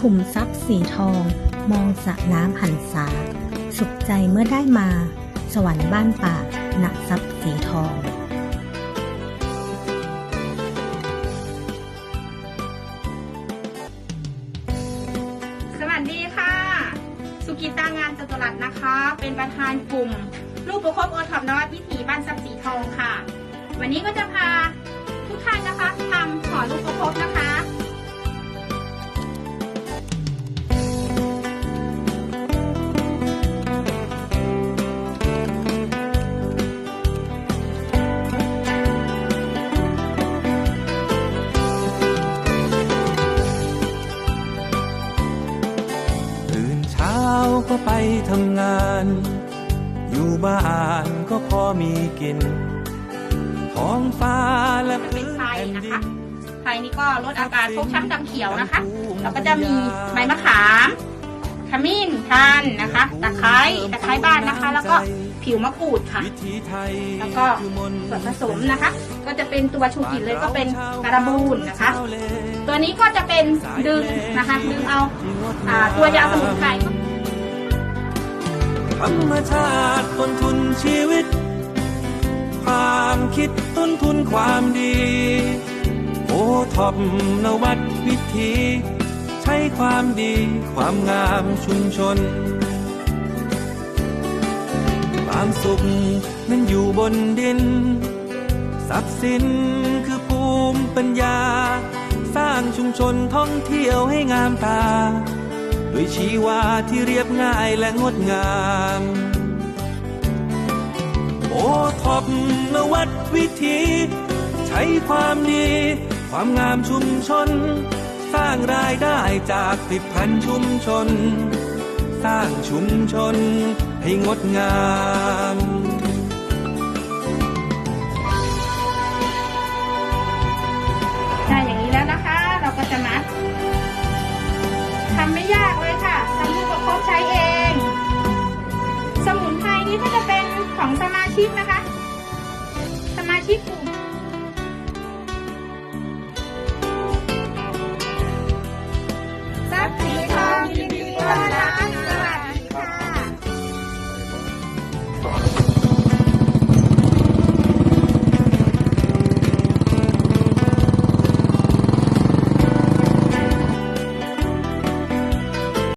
ขุมทรัพย์สีทอง มองสระน้ำหันษา สุขใจเมื่อได้มา สวรรค์บ้านป่าหนักทรัพย์สีทองสวัสดีค่ะสุกิตางานจตุรัสนะคะ เป็นประธานกลุ่ม ลูกประคบโอท็อปนวัดวิถีบ้านทรัพย์สีทองค่ะ วันนี้ก็จะพาทุกท่านนะคะทำห่อลูกประคบนะคะ ก็ไปทำงาน อยู่บ้านก็พอมีกินท้องฟ้าและเป็พื้นนไทยแผ่นนะดิคะนไทยนี่ก็ลดอาการฟกช้ำดำเขียวนะคะแล้วก็จะมีใบมะขามขมิ้นทันนะคะ ตะไคร้ ตะไคร้บ้านนะคะ แล้วก็ผิวมะกรูดค่ะวิถีไทยแล้วก็คือมนต์ส่วนผสมนะคะ ก็จะเป็นตัวชูกินเลยก็เป็นการะบูนนะคะ ตัวนี้ก็จะเป็นดึงนะคะ ดึงเอาอ่าตัว ยาสมุนไพร ธรรมชาติต้นทุนชีวิต ความคิดต้นทุนความดี โอท็อปนวัดวิถี ใช้ความดีความงามชุมชน ความสุขนั้นอยู่บนดิน ทรัพย์สินคือภูมิปัญญา สร้างชุมชนท่องเที่ยวให้งามตา ด้วยชีวาที่เรียบง่ายและงดงาม โอท็อปนวัดวิถี ใช้ความดี ความงามชุมชน สร้างรายได้จากผลิตภัณฑ์ชุมชน สร้างชุมชนให้งดงาม สมุนไพรนี่ก็จะเป็นของสมาชิมนะคะ